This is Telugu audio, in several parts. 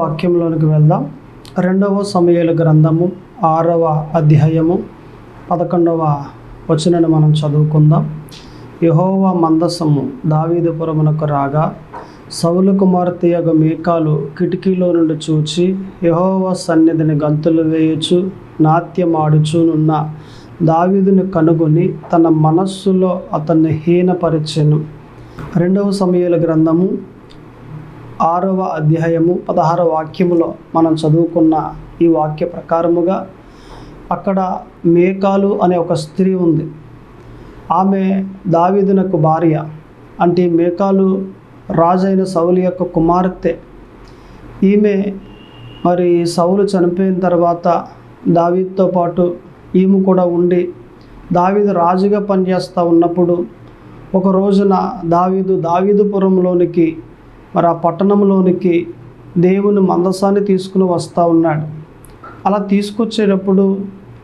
వాక్యంలోనికి వెళ్దాం. రెండవ సమయాల గ్రంథము ఆరవ అధ్యాయము పదకొండవ వచనను మనం చదువుకుందాం. యహోవ మందసము దావీదపురమునకు రాగా సౌలు కుమార్తె యొక్క మేకాలు కిటికీలో నుండి చూచి యహోవ సన్నిధిని గంతులు వేయచు నాట్యమాడుచునున్న దావీదుని కనుగొని తన మనస్సులో అతన్ని హీనపరిచెను. రెండవ సమయాల గ్రంథము ఆరవ అధ్యాయము పదహార వాక్యములో మనం చదువుకున్న ఈ వాక్య ప్రకారముగా అక్కడ మేకాలు అనే ఒక స్త్రీ ఉంది. ఆమె దావీదునకు భార్య. అంటే మేకాలు రాజైన సౌలు యొక్క కుమార్తె. ఈమె మరి సౌలు చనిపోయిన తర్వాత దావీద్తో పాటు ఈమె కూడా ఉండి దావీదు రాజుగా పనిచేస్తూ ఉన్నప్పుడు ఒక రోజున దావీదు దావీదుపురంలోనికి మరి ఆ పట్టణంలోనికి దేవుని మందసాన్ని తీసుకుని వస్తూ ఉన్నాడు. అలా తీసుకొచ్చేటప్పుడు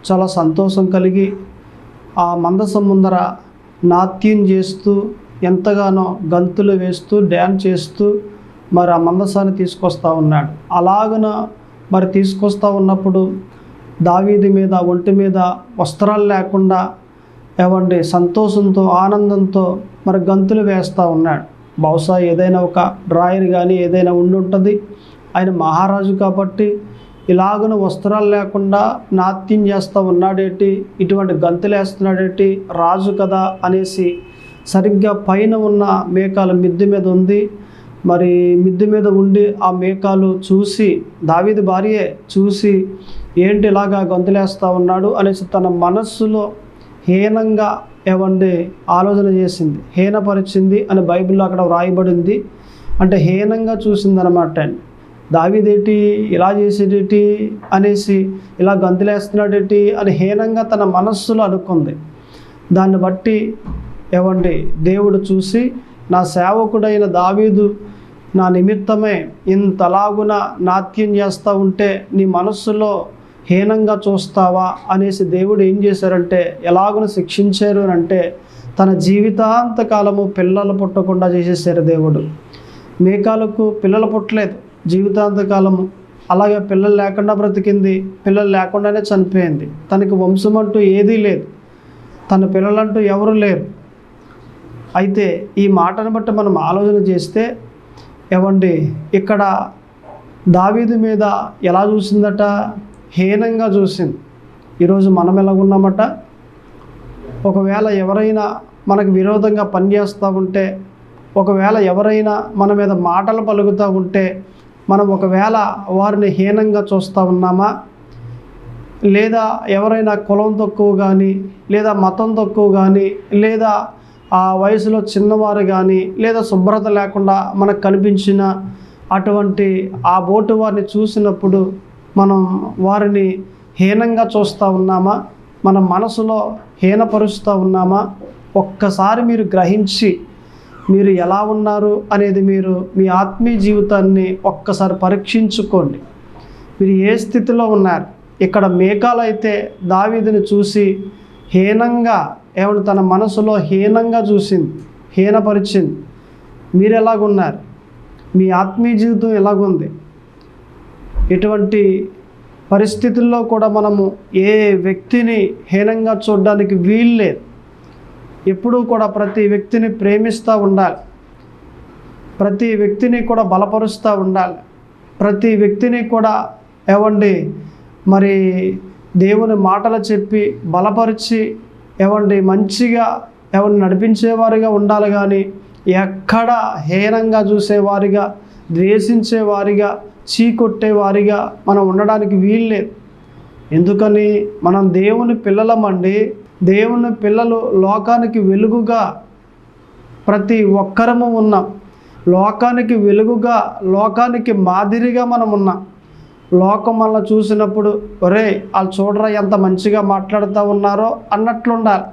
చాలా సంతోషం కలిగి ఆ మందసం ముందర నాట్యం చేస్తూ ఎంతగానో గంతులు వేస్తూ డ్యాన్స్ చేస్తూ మరి ఆ మందసాన్ని తీసుకొస్తూ ఉన్నాడు. అలాగన మరి తీసుకొస్తూ ఉన్నప్పుడు దావీది మీద ఒంటి మీద వస్త్రాలు లేకుండా ఏమండి సంతోషంతో ఆనందంతో మరి గంతులు వేస్తూ ఉన్నాడు. బహుశా ఏదైనా ఒక డ్రాయర్ కానీ ఏదైనా ఉండి ఉంటుంది ఆయన మహారాజు కాబట్టి ఇలాగున వస్త్రాలు లేకుండా నాట్యం చేస్తూ ఉన్నాడేటి? ఇటువంటి గంతులేస్తున్నాడేటి? రాజు కదా అనేసి సరిగ్గా పైన ఉన్న మేకాలు మిద్దె మీద ఉంది. మరి మిద్దె మీద ఉండి ఆ మేకాలు చూసి దావీది భార్యే చూసి ఏంటి ఇలాగా గొంతులేస్తూ ఉన్నాడు అనేసి తన మనస్సులో హీనంగా ఏమండి? ఆలోచన చేసింది. హీనపరిచింది అని బైబిల్లో అక్కడ వ్రాయబడింది. అంటే హీనంగా చూసింది అనమాట దావీదేటి ఇలా చేసేటేటి అనేసి ఇలా గంతులేస్తున్నాడేటి అని హీనంగా తన మనస్సులో అనుకుంది. దాన్ని బట్టి ఏమండి? దేవుడు చూసి నా సేవకుడైన దావీదు నా నిమిత్తమే ఇంతలాగున నాట్యం చేస్తూ ఉంటే నీ మనస్సులో హీనంగా చూస్తావా అనేసి దేవుడు ఏం చేశారంటే ఎలాగున శిక్షించారు అని అంటే తన జీవితాంత కాలము పిల్లలు పుట్టకుండా చేసేసారు దేవుడు. మేకాలకు పిల్లలు పుట్టలేదు జీవితాంతకాలము. అలాగే పిల్లలు లేకుండా బ్రతికింది పిల్లలు లేకుండానే చనిపోయింది. తనకి వంశం అంటూ ఏదీ లేదు తన పిల్లలంటూ ఎవరు లేరు. అయితే ఈ మాటను బట్టి మనం ఆలోచన చేస్తే ఏమండి ఇక్కడ దావీదు మీద ఎలా చూసిందట? హీనంగా చూసింది. ఈరోజు మనం ఎలాగున్నామట? ఒకవేళ ఎవరైనా మనకు విరోధంగా పనిచేస్తూ ఉంటే ఒకవేళ ఎవరైనా మన మీద మాటలు పలుకుతూ ఉంటే మనం ఒకవేళ వారిని హీనంగా చూస్తూ ఉన్నామా? లేదా ఎవరైనా కులం తక్కువ కానీ లేదా మతం తక్కువ కానీ లేదా ఆ వయసులో చిన్నవారు కానీ లేదా శుభ్రత లేకుండా మనకు కనిపించిన అటువంటి ఆ బోటు వారిని చూసినప్పుడు మనం వారిని హీనంగా చూస్తూ ఉన్నామా? మన మనసులో హీనపరుస్తూ ఉన్నామా? ఒక్కసారి మీరు గ్రహించి మీరు ఎలా ఉన్నారు అనేది మీరు మీ ఆత్మీయ జీవితాన్ని ఒక్కసారి పరీక్షించుకోండి. మీరు ఏ స్థితిలో ఉన్నారు? ఇక్కడ మేకాలైతే దావీదిని చూసి హీనంగా ఏమన్నా తన మనసులో హీనంగా చూసింది హీనపరిచింది. మీరు ఎలాగున్నారు? మీ ఆత్మీయ జీవితం ఎలాగుంది? ఇటువంటి పరిస్థితుల్లో కూడా మనము ఏ వ్యక్తిని హీనంగా చూడడానికి వీల్లేదు ఎప్పుడూ కూడా ప్రతి వ్యక్తిని ప్రేమిస్తూ ఉండాలి. ప్రతి వ్యక్తిని కూడా బలపరుస్తూ ఉండాలి. ప్రతి వ్యక్తిని కూడా ఏవండి మరి దేవుని మాటలు చెప్పి బలపరిచి ఏవండి మంచిగా ఎవరిని నడిపించేవారిగా ఉండాలి కానీ ఎక్కడ హీనంగా చూసేవారిగా ద్వేషించే వారిగా చీకొట్టే వారిగా మనం ఉండడానికి వీల్లేదు ఎందుకని? మనం దేవుని పిల్లలమండి. దేవుని పిల్లలు లోకానికి వెలుగుగా ప్రతి ఒక్కరము ఉన్నాం. లోకానికి వెలుగుగా లోకానికి మాదిరిగా మనం ఉన్నాం. లోకం మనల్ని చూసినప్పుడు ఒరే వాళ్ళు చూడరా ఎంత మంచిగా మాట్లాడుతూ ఉన్నారో అన్నట్లుండాలి.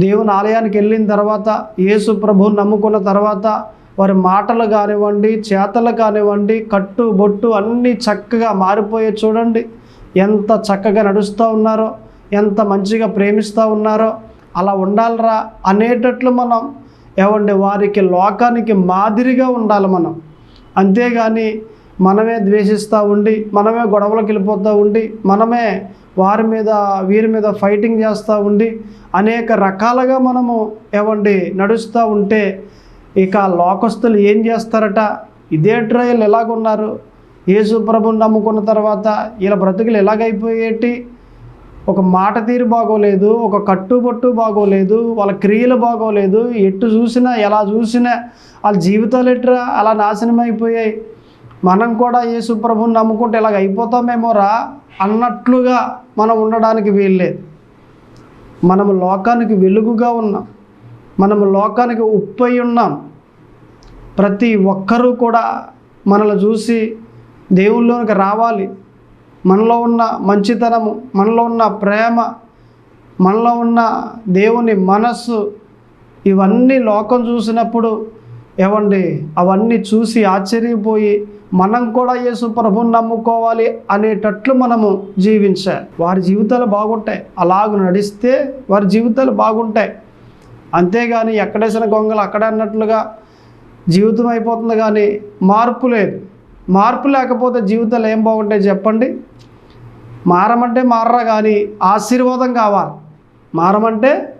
దేవుని ఆలయానికి వెళ్ళిన తర్వాత యేసు ప్రభు నమ్ముకున్న తర్వాత వారి మాటలు కానివ్వండి చేతలు కానివ్వండి కట్టు బొట్టు అన్నీ చక్కగా మారిపోయే చూడండి. ఎంత చక్కగా నడుస్తూ ఉన్నారో ఎంత మంచిగా ప్రేమిస్తూ ఉన్నారో అలా ఉండాలిరా అనేటట్లు మనం. ఏమండి వారికి లోకానికి మాదిరిగా ఉండాలి మనం. అంతేగాని మనమే ద్వేషిస్తూ ఉండి మనమే గొడవలకు వెళ్ళిపోతూ ఉండి మనమే వారి మీద వీరి మీద ఫైటింగ్ చేస్తూ ఉండి అనేక రకాలుగా మనము ఏమండి నడుస్తూ ఉంటే ఇక లోకస్తులు ఏం చేస్తారట? ఇదే ట్రయల్ ఎలాగున్నారు? యేసు ప్రభుని నమ్ముకున్న తర్వాత ఇలా బ్రతుకులు ఎలాగైపోయేటి? ఒక మాట తీరు బాగోలేదు ఒక కట్టుబొట్టు బాగోలేదు వాళ్ళ క్రియలు బాగోలేదు. ఎటు చూసినా ఎలా చూసినా వాళ్ళ జీవితాలు ఎట్రా? అలా నాశనం అయిపోయాయి మనం కూడా యేసు ప్రభుని నమ్ముకుంటే ఇలాగ అయిపోతామేమోరా? అన్నట్లుగా మనం ఉండడానికి వీల్లేదు. మనము లోకానికి వెలుగుగా ఉన్నాం. మనము లోకానికి ఉప్పై ఉన్నాం. ప్రతి ఒక్కరూ కూడా మనల్ని చూసి దేవుళ్ళలోనికి రావాలి. మనలో ఉన్న మంచితనము మనలో ఉన్న ప్రేమ మనలో ఉన్న దేవుని మనస్సు ఇవన్నీ లోకం చూసినప్పుడు ఏమండి అవన్నీ చూసి ఆశ్చర్యపోయి మనం కూడా యేసు ప్రభుని నమ్ముకోవాలి అనేటట్లు మనము జీవించాలి. వారి జీవితాలు బాగుంటాయి. అలాగ నడిస్తే వారి జీవితాలు బాగుంటాయి. అంతేగాని ఎక్కడేసిన గొంగలు అక్కడ అన్నట్లుగా జీవితం అయిపోతుంది కానీ మార్పు లేదు. మార్పు లేకపోతే జీవితాలు ఏం బాగుంటాయి చెప్పండి? మారమంటే మారరా కానీ ఆశీర్వాదం కావాలి. మారమంటే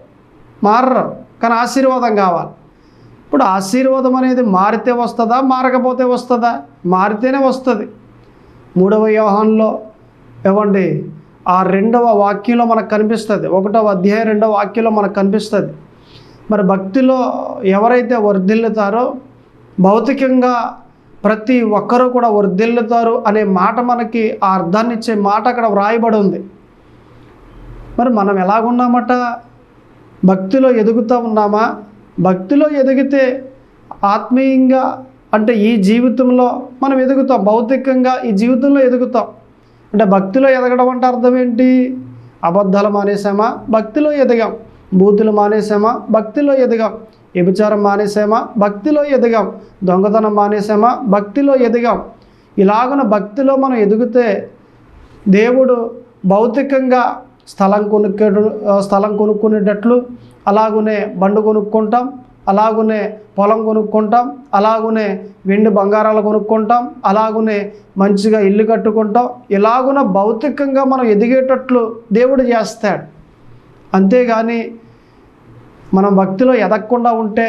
మారరు కానీ ఆశీర్వాదం కావాలి. ఇప్పుడు ఆశీర్వాదం అనేది మారితే వస్తుందా? మారకపోతే వస్తుందా? మారితేనే వస్తుంది. మూడవ వ్యవహారంలో ఇవ్వండి ఆ రెండవ వాక్యంలో మనకు కనిపిస్తుంది. ఒకటవ అధ్యాయం రెండవ వాక్యంలో మనకు కనిపిస్తుంది. మరి భక్తిలో ఎవరైతే వర్ధిల్లుతారో భౌతికంగా ప్రతి ఒక్కరూ కూడా వర్ధిల్లుతారు అనే మాట మనకి ఆ అర్థాన్ని ఇచ్చే మాట అక్కడ వ్రాయబడి ఉంది. మరి మనం ఎలాగున్నామట? భక్తిలో ఎదుగుతూ ఉన్నామా? భక్తిలో ఎదిగితే ఆత్మీయంగా అంటే ఈ జీవితంలో మనం ఎదుగుతాం భౌతికంగా ఈ జీవితంలో ఎదుగుతాం. అంటే భక్తిలో ఎదగడం అంటే అర్థం ఏంటి? అబద్ధాలు మానేసామా భక్తిలో ఎదిగాం. బూతులు మానేసామా భక్తిలో ఎదిగాం. వ్యభిచారం మానేసామా భక్తిలో ఎదిగాం. దొంగతనం మానేసామా భక్తిలో ఎదిగాం. ఇలాగున భక్తిలో మనం ఎదిగితే దేవుడు భౌతికంగా స్థలం కొనుక్కే స్థలం కొనుక్కునేటట్లు అలాగునే బండు కొనుక్కుంటాం అలాగునే పొలం కొనుక్కుంటాం అలాగునే వెండి బంగారాలు కొనుక్కుంటాం అలాగునే మంచిగా ఇల్లు కట్టుకుంటాం. ఇలాగున భౌతికంగా మనం ఎదిగేటట్లు దేవుడు చేస్తాడు. అంతేగాని మనం భక్తిలో ఎదగకుండా ఉంటే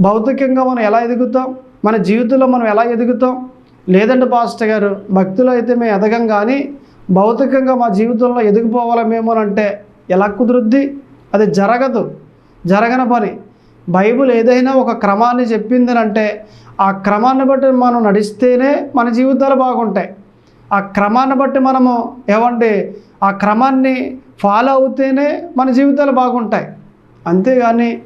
భౌతికంగా మనం ఎలా ఎదుగుతాం? మన జీవితంలో మనం ఎలా ఎదుగుతాం? లేదండి పాస్టర్ గారు భక్తిలో అయితే మేము ఎదగం కానీ భౌతికంగా మా జీవితంలో ఎదిగిపోవాలమేమో అంటే ఎలా కుదురుద్ది? అది జరగదు. జరగని పని. బైబిల్ ఏదైనా ఒక క్రమాన్ని చెప్పింది అంటే ఆ క్రమాన్ని బట్టి మనం నడిస్తేనే మన జీవితాలు బాగుంటాయి. ఆ క్రమాన్ని బట్టి మనము ఏమండి? ఆ క్రమాన్ని ఫాలో అవుతేనే మన జీవితాలు బాగుంటాయి. అంతేగాని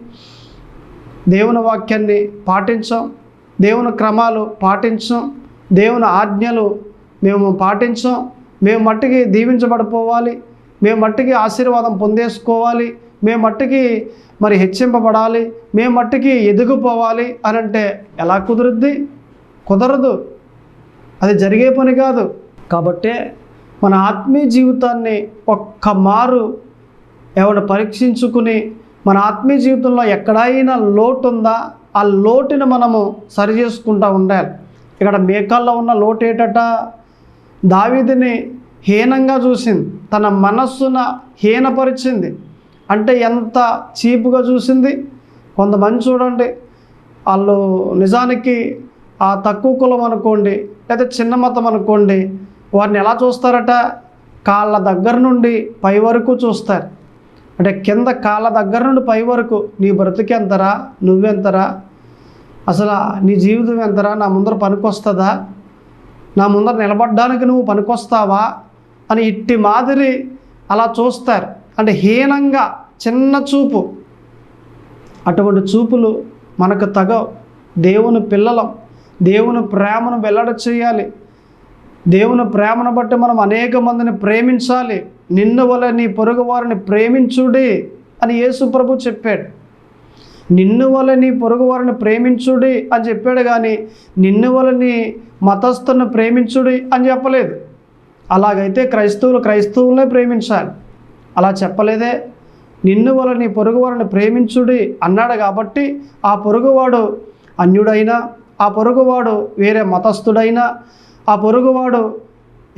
దేవుని వాక్యాన్ని పాటించాం దేవుని క్రమాలు పాటించాం దేవుని ఆజ్ఞలు మేము పాటించాం. మేము మట్టికి దీవించబడిపోవాలి మేము మట్టికి ఆశీర్వాదం పొందేసుకోవాలి మేము మట్టికి మరి హెచ్చింపబడాలి మేము మట్టికి ఎదిగిపోవాలి అని అంటే ఎలా కుదురుద్ది? కుదరదు. అది జరిగే పని కాదు. కాబట్టే మన ఆత్మీయ జీవితాన్ని ఒక్క మారు ఎవరు పరీక్షించుకుని మన ఆత్మీయ జీవితంలో ఎక్కడైనా లోటు ఉందా ఆ లోటుని మనము సరి చేసుకుంటూ ఉండాలి. ఇక్కడ మేకాల్లో ఉన్న లోటు ఏటట? దావీదిని హీనంగా చూసింది. తన మనస్సున హీనపరిచింది. అంటే ఎంత చీపుగా చూసింది? కొంతమంది చూడండి వాళ్ళు నిజానికి ఆ తక్కువ కులం అనుకోండి లేదా చిన్న మతం అనుకోండి వారిని ఎలా చూస్తారట? కాళ్ళ దగ్గర నుండి పై వరకు చూస్తారు. అంటే కింద కాళ్ళ దగ్గర నుండి పై వరకు నీ బ్రతికెంతరా నువ్వెంతరా? అసలు నీ జీవితం ఎంతరా? నా ముందర పనికొస్తుందా? నా ముందర నిలబడడానికి నువ్వు పనికొస్తావా? అని ఇట్టి మాదిరి అలా చూస్తారు. అంటే హీనంగా చిన్న చూపు. అటువంటి చూపులు మనకు తగవు. దేవుని పిల్లలం దేవుని ప్రేమను వెల్లడి చేయాలి. దేవుని ప్రేమను బట్టి మనం అనేక మందిని ప్రేమించాలి. నిన్ను వల్ల నీ పొరుగు వారిని ప్రేమించుడి అని యేసు ప్రభు చెప్పాడు. నిన్ను వల్ల నీ పొరుగు వారిని ప్రేమించుడి అని చెప్పాడు కానీ నిన్ను వల్ల నీ మతస్థుని ప్రేమించుడి అని చెప్పలేదు. అలాగైతే క్రైస్తవులు క్రైస్తవులనే ప్రేమించాలి. అలా చెప్పలేదే. నిన్ను వల్ల నీ పొరుగువారిని ప్రేమించుడి అన్నాడు కాబట్టి ఆ పొరుగువాడు అన్యుడైనా ఆ పొరుగువాడు వేరే మతస్థుడైనా ఆ పొరుగువాడు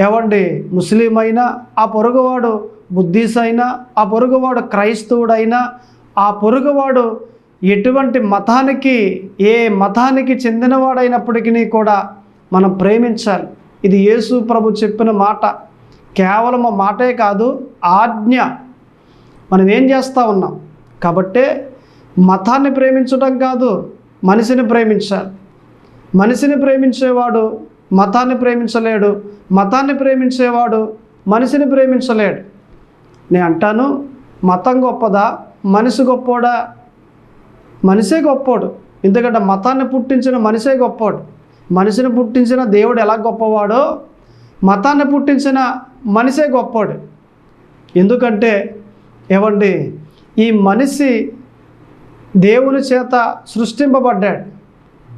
ఏమండి ముస్లిం అయినా ఆ పొరుగువాడు బుద్ధిస్ అయినా ఆ పొరుగువాడు క్రైస్తవుడైనా ఆ పొరుగువాడు ఎటువంటి మతానికి ఏ మతానికి చెందినవాడైనప్పటికీ కూడా మనం ప్రేమించాలి. ఇది యేసు ప్రభు చెప్పిన మాట. కేవలం మాటే కాదు ఆజ్ఞ. మనం ఏం చేస్తూ ఉన్నాం? కాబట్టే మతాన్ని ప్రేమించడం కాదు మనిషిని ప్రేమించాలి. మనిషిని ప్రేమించేవాడు మతాన్ని ప్రేమించలేడు మతాన్ని ప్రేమించేవాడు మనిషిని ప్రేమించలేడు. నేను అంటాను మతం గొప్పదా? మనిషి గొప్పోడా? మనిషే గొప్పోడు. ఎందుకంటే మతాన్ని పుట్టించిన మనిషే గొప్పోడు. మనిషిని పుట్టించిన దేవుడు ఎలా గొప్పవాడో మతాన్ని పుట్టించిన మనిషే గొప్పోడు. ఎందుకంటే ఏమండి ఈ మనిషి దేవుని చేత సృష్టింపబడ్డాడు.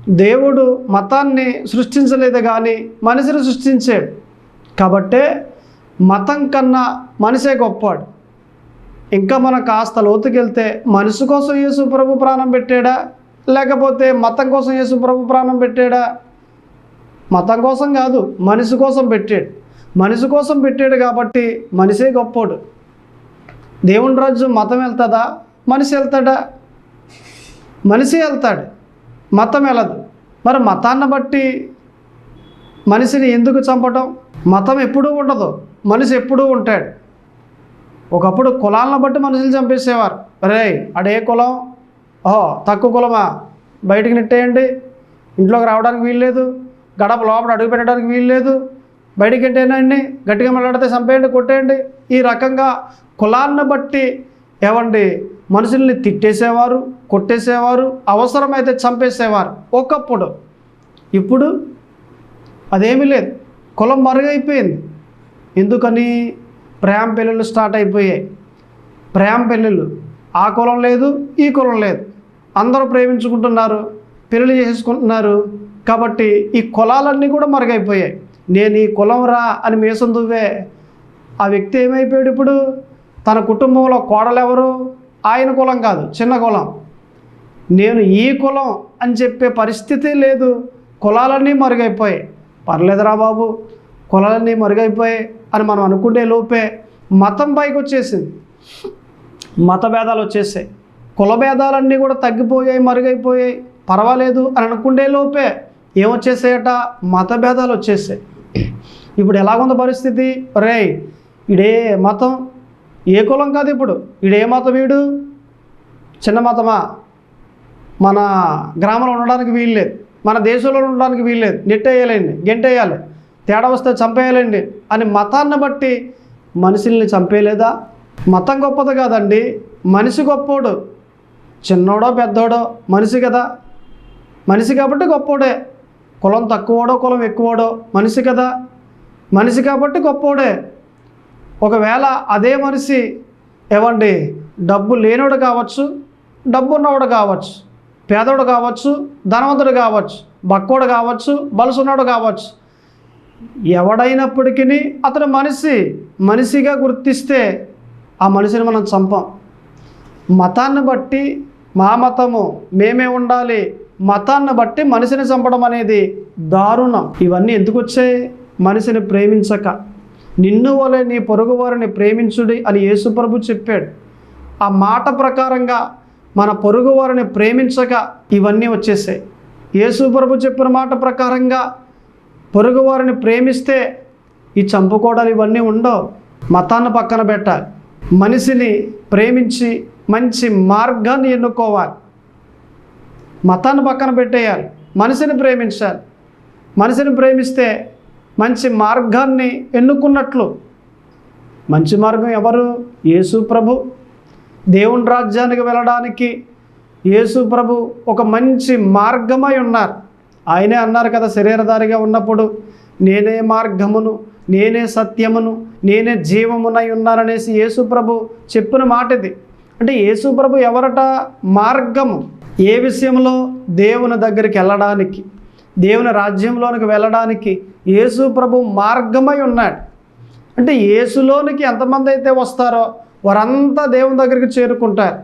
దేవుడు మతాన్ని సృష్టించలేదు కానీ మనిషిని సృష్టించాడు. కాబట్టే మతం కన్నా మనిషే గొప్పవాడు. ఇంకా మనం కాస్త లోతుకెళ్తే మనిషి కోసం యేసు ప్రభు ప్రాణం పెట్టాడా? లేకపోతే మతం కోసం యేసు ప్రభు ప్రాణం పెట్టాడా? మతం కోసం కాదు మనిషి కోసం పెట్టాడు. మనిషి కోసం పెట్టాడు కాబట్టి మనిషే గొప్పోడు. దేవుని రాజ్యం మతం వెళ్తుందా? మనిషి వెళ్తాడా? మనిషి వెళ్తాడు. మతం వెళ్ళదు మరి మతాన్ని బట్టి మనిషిని ఎందుకు చంపటం? మతం ఎప్పుడూ ఉండదు. మనిషి ఎప్పుడూ ఉంటాడు. ఒకప్పుడు కులాలను బట్టి మనుషులు చంపేసేవారు. రే అడే కులం? ఓహో తక్కువ కులమా? బయటికి నెట్టేయండి. ఇంట్లోకి రావడానికి వీల్లేదు గడప లోపల అడుగు పెట్టడానికి వీల్లేదు బయటికి ఎంటేనండి గట్టిగా మాట్లాడితే చంపేయండి కొట్టేయండి. ఈ రకంగా కులాన్ని బట్టి ఏమండి? మనుషుల్ని తిట్టేసేవారు కొట్టేసేవారు అవసరమైతే చంపేసేవారు ఒకప్పుడు. ఇప్పుడు అదేమీ లేదు. కులం మరుగైపోయింది. ఎందుకని? ప్రేమ పెళ్ళిళ్ళు స్టార్ట్ అయిపోయాయి. ప్రేమ పెళ్ళిళ్ళు. ఆ కులం లేదు ఈ కులం లేదు. అందరూ ప్రేమించుకుంటున్నారు పెళ్ళి చేసుకుంటున్నారు కాబట్టి ఈ కులాలన్నీ కూడా మరుగైపోయాయి. నేను ఈ కులం రా అని మీసం దువ్వే. ఆ వ్యక్తి ఏమైపోయాడు ఇప్పుడు? తన కుటుంబంలో కోడలెవరు ఆయన కులం కాదు చిన్న కులం. నేను ఈ కులం అని చెప్పే పరిస్థితి లేదు. కులాలన్నీ మరుగైపోయాయి. పర్లేదురా బాబు కులాలన్నీ మరుగైపోయాయి అని మనం అనుకునే లోపే మతం పైకి వచ్చేసింది. మత భేదాలు వచ్చేసాయి. కుల భేదాలన్నీ కూడా తగ్గిపోయాయి మరుగైపోయాయి. పర్వాలేదు అని అనుకునే లోపే ఏమొచ్చేసాయట? మత భేదాలు వచ్చేసాయి. ఇప్పుడు ఎలాగుంది పరిస్థితి? రే ఇడే మతం ఏ కులం కాదు ఇప్పుడు? ఇడే మతం వీడు చిన్న మతమా? మన గ్రామంలో ఉండడానికి వీల్లేదు మన దేశంలో ఉండడానికి వీల్లేదు నెట్టేయాలండి గెంటేయాలి. తేడా వస్తే చంపేయాలండి అని మతాన్ని బట్టి మనుషుల్ని చంపేయలేదా మతం గొప్పది కాదండి. మనిషి గొప్పోడు. చిన్నోడో పెద్దోడో మనిషి కదా. మనిషి కాబట్టి గొప్పోడే. కులం తక్కువోడో కులం ఎక్కువోడో మనిషి కదా. మనిషి కాబట్టి గొప్పోడే. ఒకవేళ అదే మనిషి ఏమండి డబ్బు లేనోడు కావచ్చు డబ్బు ఉన్నవాడు కావచ్చు పేదోడు కావచ్చు ధనవంతుడు కావచ్చు బక్కోడు కావచ్చు బలుసున్నాడు కావచ్చు. ఎవడైనప్పటికీ అతను మనిషి మనిషిగా గుర్తిస్తే ఆ మనిషిని మనం చంపం. మతాన్ని బట్టి మా మతము మేమే ఉండాలి మతాన్ని బట్టి మనిషిని చంపడం అనేది దారుణం. ఇవన్నీ ఎందుకు వచ్చాయి? మనిషిని ప్రేమించక. నిన్ను వలె నీ పొరుగు వారిని ప్రేమించుడి అని యేసుప్రభు చెప్పాడు. ఆ మాట ప్రకారంగా మన పొరుగు వారిని ప్రేమించక ఇవన్నీ వచ్చేసాయి. యేసుప్రభు చెప్పిన మాట ప్రకారంగా పొరుగు వారిని ప్రేమిస్తే ఈ చంపుకోవడాలు ఇవన్నీ ఉండవు. మతాన్ని పక్కన పెట్టాలి. మనిషిని ప్రేమించి మంచి మార్గాన్ని ఎన్నుకోవాలి. మతాన్ని పక్కన పెట్టేయాలి. మనిషిని ప్రేమించాలి. మనిషిని ప్రేమిస్తే మంచి మార్గాన్ని ఎన్నుకున్నట్లు. మంచి మార్గం ఎవరు? యేసు ప్రభు. దేవుని రాజ్యానికి వెళ్ళడానికి యేసు ప్రభు ఒక మంచి మార్గమై ఉన్నారు. ఆయనే అన్నారు కదా శరీరధారిగా ఉన్నప్పుడు నేనే మార్గమును నేనే సత్యమును నేనే జీవమునై ఉన్నాననేసి యేసు ప్రభు చెప్పిన మాట ఇది అంటే యేసు ప్రభు ఎవరట? మార్గము. ఏ విషయంలో? దేవుని దగ్గరికి వెళ్ళడానికి దేవుని రాజ్యంలోనికి వెళ్ళడానికి యేసు ప్రభు మార్గమై ఉన్నాడు. అంటే యేసులోనికి ఎంతమంది అయితే వస్తారో వారంతా దేవుని దగ్గరికి చేరుకుంటారు.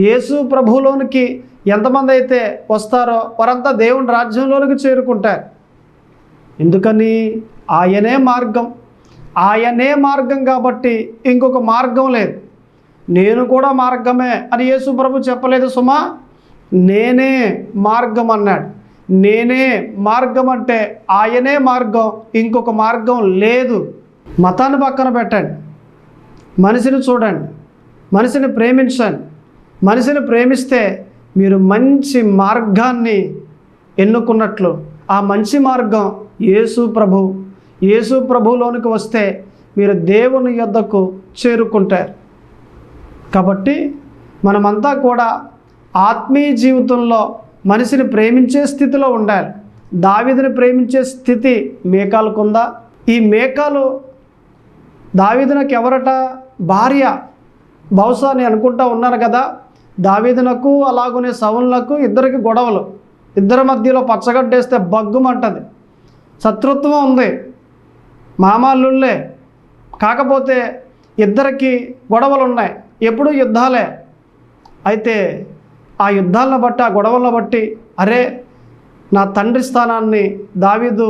యేసు ప్రభులోనికి ఎంతమంది అయితే వస్తారో వారంతా దేవుని రాజ్యంలోనికి చేరుకుంటారు. ఎందుకని? ఆయనే మార్గం. ఆయనే మార్గం కాబట్టి ఇంకొక మార్గం లేదు. నేను కూడా మార్గమే అని యేసు ప్రభు చెప్పలేదు సుమా? నేనే మార్గం అన్నాడు. నేనే మార్గం అంటే ఆయనే మార్గం ఇంకొక మార్గం లేదు. మతాన్ని పక్కన పెట్టండి. మనిషిని చూడండి. మనిషిని ప్రేమించండి. మనిషిని ప్రేమిస్తే మీరు మంచి మార్గాన్ని ఎన్నుకున్నట్లు. ఆ మంచి మార్గం యేసు ప్రభు. యేసు ప్రభులోనికి వస్తే మీరు దేవుని యొద్దకు చేరుకుంటారు. కాబట్టి మనమంతా కూడా ఆత్మీయ జీవితంలో మనిషిని ప్రేమించే స్థితిలో ఉండాలి. దావిదిని ప్రేమించే స్థితి మేకాలకుందా ఈ మేకాలు దావీదునకు ఎవరట భార్య. బహుశా నేను అనుకుంటా ఉన్నారు కదా దావీదునకు అలాగునే సవులకు ఇద్దరికి గొడవలు. ఇద్దరి మధ్యలో పచ్చగడ్డేస్తే బగ్గుమంటది. శత్రుత్వం ఉంది. మామల్లుళ్ళే కాకపోతే ఇద్దరికి గొడవలు ఉన్నాయి ఎప్పుడూ యుద్ధాలే. అయితే ఆ యుద్ధాలను బట్టి ఆ గొడవలను బట్టి అరే నా తండ్రి స్థానాన్ని దావీదు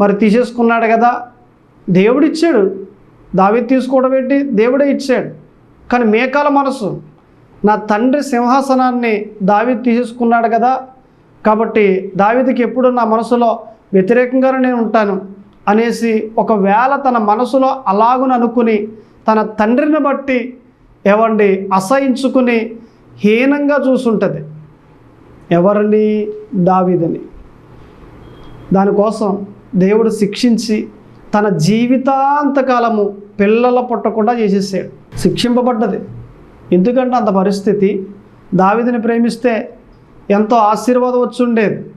మరి తీసేసుకున్నాడు కదా. దేవుడు ఇచ్చాడు దావీదు తీసుకోవడం ఏంటి? దేవుడే ఇచ్చాడు. కానీ మేకాల మనసు. నా తండ్రి సింహాసనాన్ని దావీదు తీసేసుకున్నాడు కదా. కాబట్టి దావీదికి ఎప్పుడు నా మనసులో వ్యతిరేకంగానే నేను ఉంటాను అనేసి ఒకవేళ తన మనసులో అలాగున అనుకుని తన తండ్రిని బట్టి ఏవండి అసహించుకుని హీనంగా చూసుంటుంది. ఎవరిని? దావీదని. దానికోసం దేవుడు శిక్షించి తన జీవితాంతకాలము పిల్లల పుట్టకుండా చేసేసాడు. శిక్షింపబడ్డది. ఎందుకంటే అంత పరిస్థితి దావిదిని ప్రేమిస్తే ఎంతో ఆశీర్వాదం వచ్చుండేది.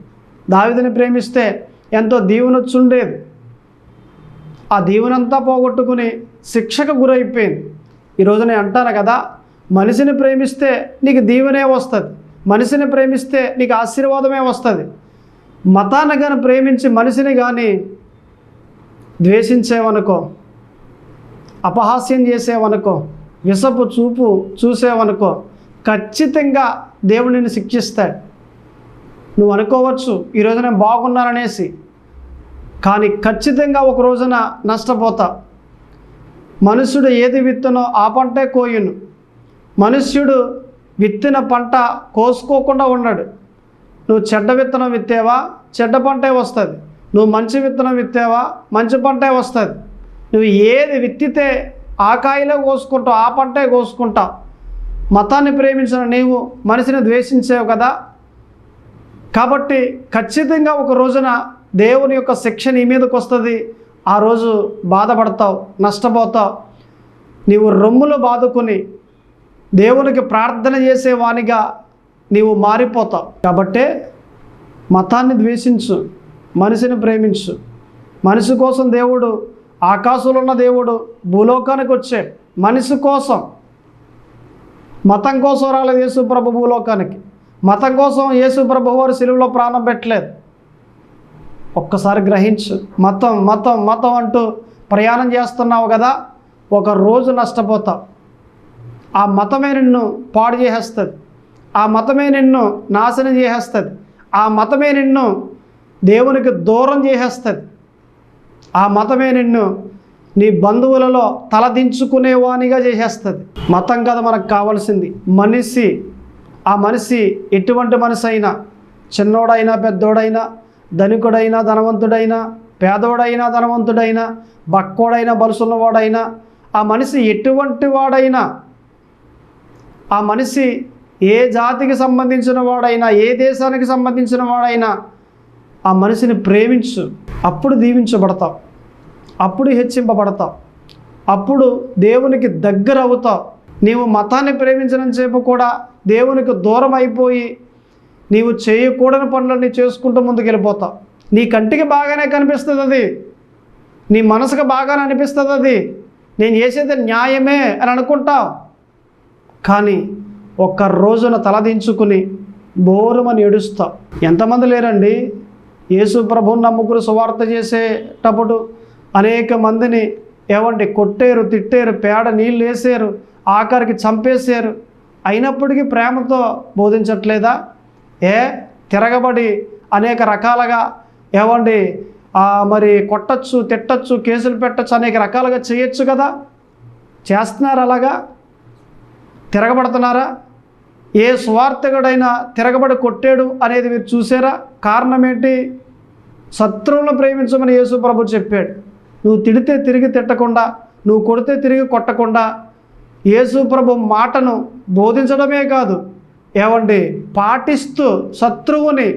దావిదని దావిదిని ప్రేమిస్తే ఎంతో దీవెన వచ్చుండేది. ఆ దీవెనంతా పోగొట్టుకుని శిక్షకు గురైపోయింది. ఈరోజు నేను అంటాను కదా మనిషిని ప్రేమిస్తే నీకు దీవెనే వస్తుంది. మనిషిని ప్రేమిస్తే నీకు ఆశీర్వాదమే వస్తుంది. మతాన్ని కానీ ప్రేమించి మనిషిని కానీ ద్వేషించేవనుకో అపహాస్యం చేసేవనుకో విసపు చూపు చూసేవనుకో ఖచ్చితంగా దేవుడు నిన్ను శిక్షిస్తాడు. నువ్వు అనుకోవచ్చు ఈరోజు నేను బాగున్నాననేసి కానీ ఖచ్చితంగా ఒక రోజున నష్టపోతా. మనుషుడు ఏది విత్తనో ఆ పంటే కోయును. మనుష్యుడు విత్తిన పంట కోసుకోకుండా ఉన్నాడు నువ్వు చెడ్డ విత్తనం విత్తేవా? చెడ్డ పంటే వస్తుంది. నువ్వు మంచి విత్తనం విత్తేవా? మంచి పంటే వస్తుంది. నువ్వు ఏది విత్తితే ఆ కాయలే కోసుకుంటావు ఆ పంటే కోసుకుంటావు. మతాన్ని ప్రేమించిన నీవు మనిషిని ద్వేషించావు కదా. కాబట్టి ఖచ్చితంగా ఒక రోజున దేవుని యొక్క శిక్ష నీ మీదకి వస్తుంది. ఆ రోజు బాధపడతావు నష్టపోతావు. నీవు రొమ్ములు బాదుకుని దేవునికి ప్రార్థన చేసేవానిగా నీవు మారిపోతావు. కాబట్టే మతాన్ని ద్వేషించు మనిషిని ప్రేమించు. మనిషి కోసం దేవుడు ఆకాశంలో ఉన్న దేవుడు భూలోకానికి వచ్చే మనిషి కోసం మతం కోసం రాలేదు యేసుప్రభు భూలోకానికి. మతం కోసం యేసుప్రభు వారు సెలువులో ప్రాణం పెట్టలేదు. ఒక్కసారి గ్రహించు మతం మతం మతం అంటూ ప్రయాణం చేస్తున్నావు కదా ఒక రోజు నష్టపోతావు. ఆ మతమే నిన్ను పాడు చేసేస్తుంది. ఆ మతమే నిన్ను నాశనం చేసేస్తుంది. ఆ మతమే నిన్ను దేవునికి దూరం చేసేస్తుంది. ఆ మతమే నిన్ను నీ బంధువులలో తలదించుకునేవానిగా చేసేస్తుంది. మతం కదా మనకు కావాల్సింది. మనిషి ఆ మనిషి ఎటువంటి మనిషి అయినా చిన్నోడైనా పెద్దోడైనా ధనికుడైనా ధనవంతుడైనా పేదోడైనా ధనవంతుడైనా బక్కోడైనా బలుసున్నవాడైనా ఆ మనిషి ఎటువంటి వాడైనా ఆ మనిషి ఏ జాతికి సంబంధించిన వాడైనా ఏ దేశానికి సంబంధించిన వాడైనా ఆ మనిషిని ప్రేమించు. అప్పుడు దీవించబడతావు. అప్పుడు హెచ్చింపబడతావు. అప్పుడు దేవునికి దగ్గర అవుతావు. నీవు మతాన్ని ప్రేమించడం సేపు కూడా దేవునికి దూరం అయిపోయి నీవు చేయకూడని పనులన్నీ చేసుకుంటూ ముందుకెళ్ళిపోతావు. నీ కంటికి బాగానే కనిపిస్తుంది అది. నీ మనసుకు బాగానే అనిపిస్తుంది అది. నేను చేసేది న్యాయమే అని అనుకుంటావు. కానీ ఒక్క రోజున తలదించుకుని బోరుమని ఏడుస్తాం. ఎంతమంది లేరండి? యేసు ప్రభుని నమ్ముకుని సువార్త చేసేటప్పుడు అనేక మందిని ఏమండి కొట్టేరు తిట్టేరు పేడ నీళ్ళు వేసారు ఆఖరికి చంపేశారు అయినప్పటికీ ప్రేమతో బోధించట్లేదా? ఏ? తిరగబడి అనేక రకాలుగా ఏమండి మరి కొట్టచ్చు తిట్టచ్చు కేసులు పెట్టచ్చు అనేక రకాలుగా చేయొచ్చు కదా? చేస్తున్నారు అలాగా? తిరగబడుతున్నారా? ఏ స్వార్థకుడైనా తిరగబడి కొట్టాడు అనేది మీరు చూసారా? కారణం ఏంటి శత్రువులను ప్రేమించమని యేసు ప్రభు చెప్పాడు. నువ్వు తిడితే తిరిగి తిట్టకుండా నువ్వు కొడితే తిరిగి కొట్టకుండా యేసు ప్రభు మాటను బోధించడమే కాదు ఏమండి? పాటిస్తూ శత్రువుని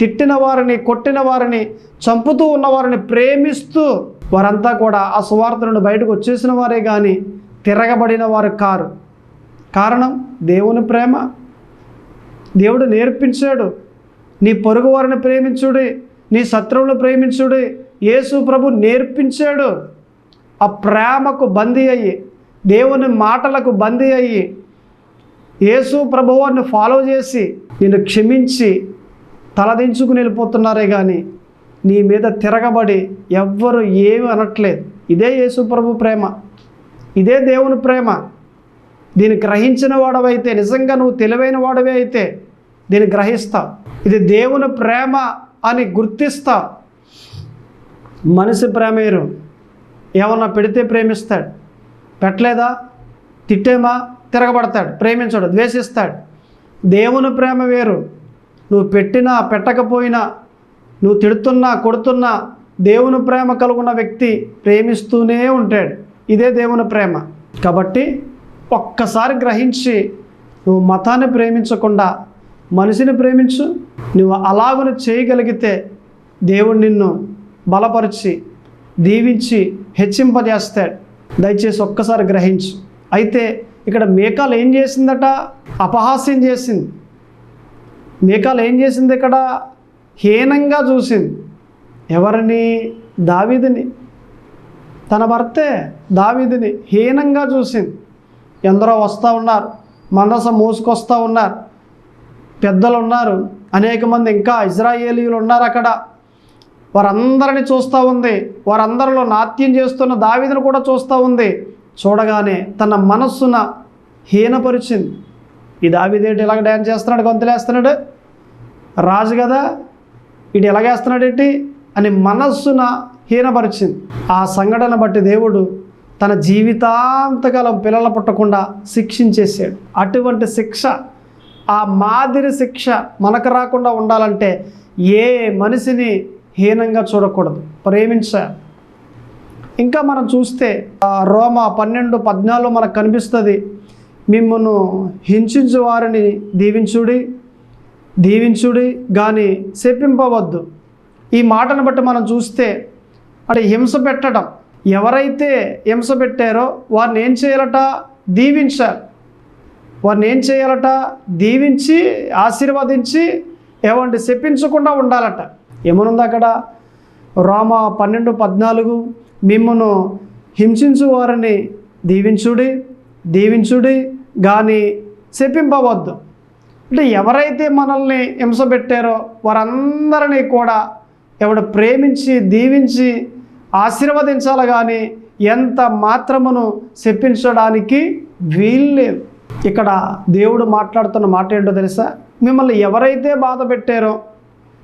తిట్టిన వారిని కొట్టిన వారిని చంపుతూ ఉన్నవారిని ప్రేమిస్తూ వారంతా కూడా ఆ సువార్త నుండి బయటకు వచ్చేసిన వారే కానీ తిరగబడిన వారు కారు. కారణం దేవుని ప్రేమ. దేవుడు నేర్పించాడు. నీ పొరుగు వారిని ప్రేమించుడి నీ శత్రువులను ప్రేమించుడి. యేసు ప్రభు నేర్పించాడు. ఆ ప్రేమకు బందీ అయ్యి దేవుని మాటలకు బందీ అయ్యి యేసు ప్రభువాన్ని ఫాలో చేసి నేను క్షమించి తలదించుకుని వెళ్ళిపోతున్నారే కానీ నీ మీద తిరగబడి ఎవ్వరు ఏమి అనట్లేదు. ఇదే యేసు ప్రభు ప్రేమ. ఇదే దేవుని ప్రేమ. దీన్ని గ్రహించిన వాడవైతే నిజంగా నువ్వు తెలివైన వాడవే అయితే దీన్ని గ్రహిస్తా. ఇది దేవుని ప్రేమ అని గుర్తిస్తా. మనిషి ప్రేమ వేరు. ఏమన్నా పెడితే ప్రేమిస్తాడు. పెట్టలేదా? తిట్టేమా? తిరగబడతాడు. ప్రేమించడు. ద్వేషిస్తాడు. దేవుని ప్రేమ వేరు. నువ్వు పెట్టినా పెట్టకపోయినా నువ్వు తిడుతున్నా కొడుతున్నా దేవుని ప్రేమ కలుగున్న వ్యక్తి ప్రేమిస్తూనే ఉంటాడు. ఇదే దేవుని ప్రేమ. కాబట్టి ఒక్కసారి గ్రహించి నువ్వు మతాన్ని ప్రేమించకుండా మనిషిని ప్రేమించు. నువ్వు అలాగను చేయగలిగితే దేవుడు నిన్ను బలపరిచి దీవించి హెచ్చింపజేస్తాడు. దయచేసి ఒక్కసారి గ్రహించు. అయితే ఇక్కడ మేకాలు ఏం చేసిందట? అపహాస్యం చేసింది. మేకాలు ఏం చేసింది ఇక్కడ? హీనంగా చూసింది. ఎవరిని? దావీదిని. తన భర్తే దావీదిని హీనంగా చూసింది. ఎందరో వస్తూ ఉన్నారు మనసు మూసుకొస్తూ ఉన్నారు పెద్దలు ఉన్నారు అనేక మంది ఇంకా ఇజ్రాయేలీలు ఉన్నారు అక్కడ. వారందరిని చూస్తూ ఉంది వారందరిలో నాట్యం చేస్తున్న దావిదను కూడా చూస్తూ ఉంది. చూడగానే తన మనస్సున హీనపరిచింది. ఈ దావిదేటి ఇలాగ డ్యాన్స్ చేస్తున్నాడు గొంతులేస్తున్నాడు రాజు కదా ఇటు ఎలాగేస్తున్నాడేంటి అని మనస్సున హీనపరిచింది. ఆ సంఘటన బట్టి దేవుడు తన జీవితాంతకాలం పిల్లలు పుట్టకుండా శిక్షించేసాడు అటువంటి శిక్ష ఆ మాదిరి శిక్ష మనకు రాకుండా ఉండాలంటే ఏ మనిషిని హీనంగా చూడకూడదు. ప్రేమించాలి. ఇంకా మనం చూస్తే ఆ రోమ పన్నెండు పద్నాలుగు మనకు కనిపిస్తుంది మిమ్మల్ని హింసించు వారిని దీవించుడి దీవించుడి కానీ శపింపవద్దు. ఈ మాటను బట్టి మనం చూస్తే అంటే హింస పెట్టడం ఎవరైతే హింస పెట్టారో వారిని ఏం చేయాలట? దీవించాలి. వారిని ఏం చేయాలట? దీవించి ఆశీర్వదించి ఏమంటే శపించకుండా ఉండాలట. ఏమనుంది అక్కడ? రామ పన్నెండు పద్నాలుగు మిమ్మను హింసించు వారిని దీవించుడి దీవించుడి కానీ శపింపవద్దు. అంటే ఎవరైతే మనల్ని హింస పెట్టారో వారందరినీ కూడా ఎవడు ప్రేమించి దీవించి ఆశీర్వదించాలి కానీ ఎంత మాత్రమును చెప్పించడానికి వీల్లేదు ఇక్కడ దేవుడు మాట్లాడుతున్న మాట ఏంటో తెలుసా? మిమ్మల్ని ఎవరైతే బాధ పెట్టారో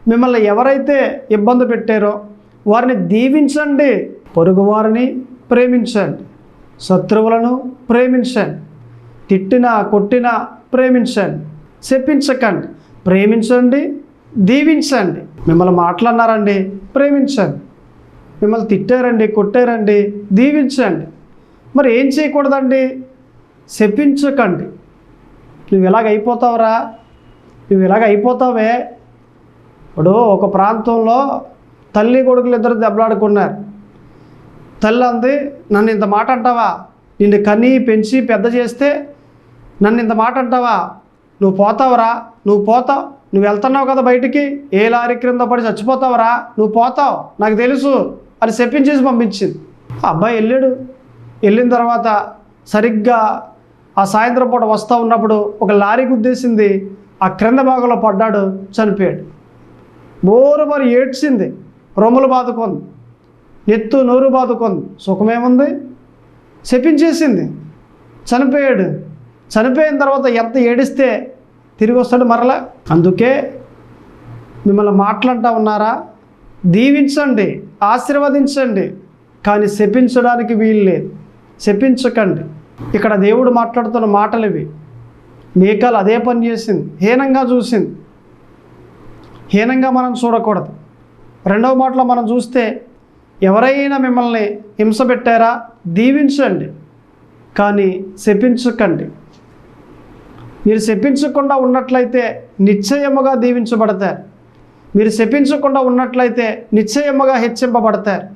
మిమ్మల్ని ఎవరైతే ఇబ్బంది పెట్టారో వారిని దీవించండి. పొరుగువారిని ప్రేమించండి. శత్రువులను ప్రేమించండి. తిట్టినా కొట్టినా ప్రేమించండి. చెప్పించకండి. ప్రేమించండి దీవించండి. మిమ్మల్ని మాట్లాడినారండి ప్రేమించండి. మిమ్మల్ని తిట్టారండి కొట్టారండి దీవించండి. మరి ఏం చేయకూడదండి? శపించకండి. నువ్వు ఇలాగ అయిపోతావురా? నువ్వు ఇలాగ అయిపోతావే? ఇప్పుడు ఒక ప్రాంతంలో తల్లి కొడుకులు ఇద్దరు దెబ్బలాడుకున్నారు. తల్లి అంది నన్ను ఇంత మాట అంటావా? నిన్ను కని పెంచి పెద్ద చేస్తే నన్ను ఇంత మాట అంటావా? నువ్వు పోతావురా? నువ్వు పోతావు నువ్వు వెళ్తున్నావు కదా బయటికి? ఏ లారీ క్రింద పడి చచ్చిపోతావురా? నువ్వు పోతావు నాకు తెలుసు. అని చెప్పించేసి పంపించింది. ఆ అబ్బాయి వెళ్ళాడు. వెళ్ళిన తర్వాత సరిగ్గా ఆ సాయంత్రం పూట వస్తూ ఉన్నప్పుడు ఒక లారీ గుద్దేసింది. ఆ క్రింద భాగంలో పడ్డాడు చనిపోయాడు. బోరు మరి ఏడ్చింది. రొమ్ములు బాదుకుంది. ఎత్తు నోరు బాదుకుంది. సుఖమేముంది? శపించేసింది చనిపోయాడు. చనిపోయిన తర్వాత ఎంత ఏడిస్తే తిరిగి వస్తాడు మరలా? అందుకే మిమ్మల్ని మాట్లాడుతూ ఉన్నారా? దీవించండి ఆశీర్వదించండి కానీ శపించడానికి వీలు లేదు. శపించకండి. ఇక్కడ దేవుడు మాట్లాడుతున్న మాటలు ఇవి. మేకలు అదే పని చేసింది హీనంగా చూసింది. హీనంగా మనం చూడకూడదు. రెండవ మాటలో మనం చూస్తే ఎవరైనా మిమ్మల్ని హింస పెట్టారా? దీవించండి కానీ శపించకండి. మీరు శపించకుండా ఉన్నట్లయితే నిశ్చయముగా దీవించబడతారు. మీరు శపించకుండా ఉన్నట్లయితే నిశ్చయముగా హెచ్చింపబడతారు.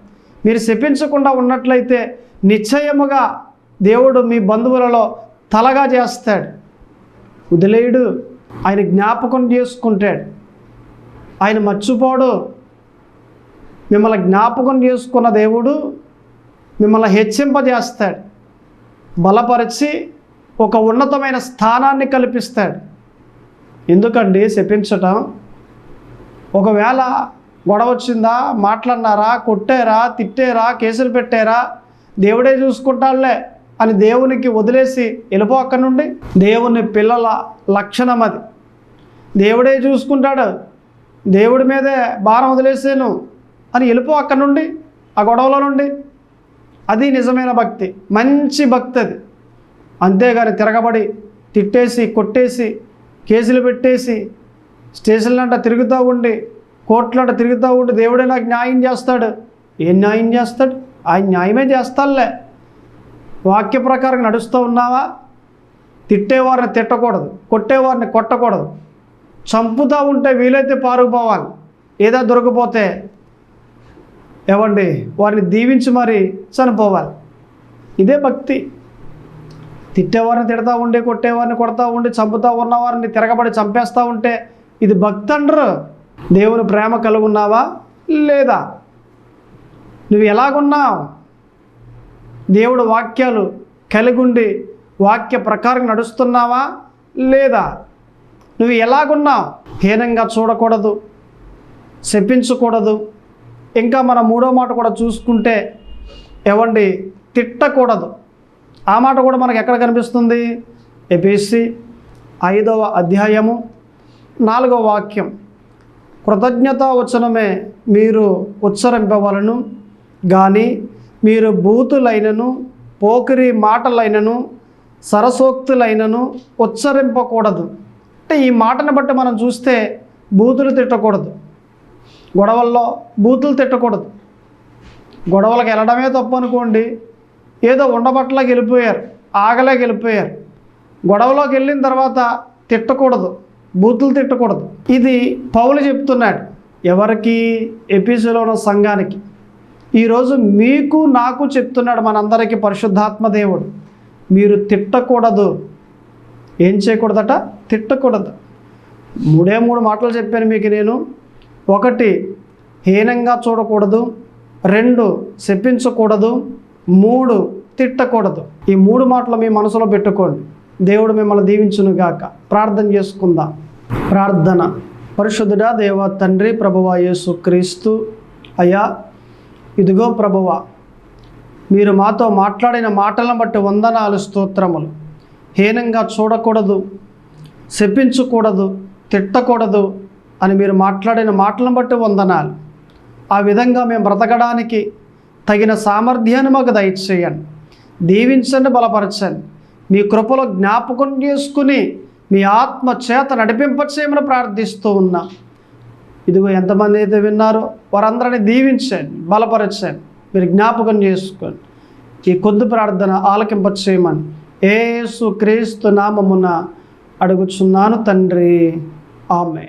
మీరు శపించకుండా ఉన్నట్లయితే నిశ్చయముగా దేవుడు మీ బంధువులలో తలగా చేస్తాడు. వదిలేయుడు ఆయన జ్ఞాపకం చేసుకుంటాడు. ఆయన మర్చిపోడు. మిమ్మల్ని జ్ఞాపకం చేసుకున్న దేవుడు మిమ్మల్ని హెచ్చింపజేస్తాడు. బలపరిచి ఒక ఉన్నతమైన స్థానాన్ని కల్పిస్తాడు. ఎందుకండి శపించటం? ఒకవేళ గొడవ వచ్చిందా మాట్లాడినారా కొట్టారా తిట్టారా కేసులు పెట్టారా దేవుడే చూసుకుంటాడులే అని దేవునికి వదిలేసి వెళ్ళిపో అక్కడి నుండి. దేవుని పిల్లల లక్షణం అది. దేవుడే చూసుకుంటాడు. దేవుడి మీదే భారం వదిలేసాను అని వెళ్ళిపో అక్కడి నుండి ఆ గొడవలో నుండి. అది నిజమైన భక్తి. మంచి భక్తి అది. అంతేగాని తిరగబడి తిట్టేసి కొట్టేసి కేసులు పెట్టేసి స్టేషన్లంట తిరుగుతూ ఉండి కోర్టులంట తిరుగుతూ ఉండి దేవుడే నాకు న్యాయం చేస్తాడు. ఏం న్యాయం చేస్తాడు? ఆయన న్యాయమే చేస్తాడులే వాక్య ప్రకారం నడుస్తూ ఉన్నావా? తిట్టేవారిని తిట్టకూడదు కొట్టేవారిని కొట్టకూడదు. చంపుతూ ఉంటే వీలైతే పారుకుపోవాలి ఏదో దొరికిపోతే ఏమండి వారిని దీవించి మరి చనిపోవాలి. ఇదే భక్తి. తిట్టేవారిని తిడతా ఉండి కొట్టేవారిని కొడతా ఉండి చంపుతూ ఉన్నవారిని తిరగబడి చంపేస్తూ ఉంటే ఇది భక్తండ్రు దేవుని ప్రేమ కలిగి ఉన్నావా లేదా? నువ్వు ఎలాగున్నావు? దేవుడు వాక్యాలు కలిగి ఉండి వాక్య ప్రకారం నడుస్తున్నావా లేదా? నువ్వు ఎలాగున్నావు? హీనంగా చూడకూడదు శపించకూడదు. ఇంకా మన మూడో మాట కూడా చూసుకుంటే ఎవండి తిట్టకూడదు. ఆ మాట కూడా మనకు ఎక్కడ కనిపిస్తుంది? ఎపిసి ఐదవ అధ్యాయము నాలుగవ వాక్యం. కృతజ్ఞత వచనమే మీరు ఉచ్చరింపవలను కానీ మీరు బూతులైనను పోకిరి మాటలైనను సరసోక్తులైనను ఉచ్చరింపకూడదు. అంటే ఈ మాటను బట్టి మనం చూస్తే బూతులు తిట్టకూడదు. గొడవల్లో బూతులు తిట్టకూడదు. గొడవలకు వెళ్ళడమే తప్పు అనుకోండి. ఏదో ఉండబట్టలోకి వెళ్ళిపోయారు ఆగలేక వెళ్ళిపోయారు గొడవలోకి వెళ్ళిన తర్వాత తిట్టకూడదు. బూతులు తిట్టకూడదు. ఇది పౌలు చెప్తున్నాడు ఎవరికి? ఎపిసోలో ఉన్న సంఘానికి. ఈరోజు మీకు నాకు చెప్తున్నాడు మనందరికీ పరిశుద్ధాత్మ దేవుడు. మీరు తిట్టకూడదు. ఏం చేయకూడదట? తిట్టకూడదు. మూడే మూడు మాటలు చెప్పాను మీకు నేను. ఒకటి హీనంగా చూడకూడదు. రెండు శపించకూడదు. మూడు తిట్టకూడదు. ఈ మూడు మాటలు మీ మనసులో పెట్టుకోండి. దేవుడు మిమ్మల్ని దీవించును గాక ప్రార్థన చేసుకుందాం. ప్రార్థన. పరిశుద్ధుడా దేవ తండ్రి ప్రభువ యేసు క్రీస్తు. అయ్యా ఇదిగో ప్రభువ మీరు మాతో మాట్లాడిన మాటలను బట్టి వందనాలు స్తోత్రములు. హీనంగా చూడకూడదు శపించకూడదు తిట్టకూడదు అని మీరు మాట్లాడిన మాటలను బట్టి వందనాలు. ఆ విధంగా మేము బ్రతకడానికి తగిన సామర్థ్యాన్ని మాకు దయచేయండి. దీవించండి బలపరచండి. మీ కృపలో జ్ఞాపకం చేసుకుని మీ ఆత్మ చేత నడిపింపచేయమని ప్రార్థిస్తూ ఉన్నా. ఇదిగో ఎంతమంది అయితే విన్నారో వారందరిని దీవించండి బలపరచండి మీరు జ్ఞాపకం చేసుకోండి. ఈ కొద్ది ప్రార్థన ఆలకింపచేయమని ఏసు క్రీస్తు నామమున అడుగుచున్నాను తండ్రి. ఆమె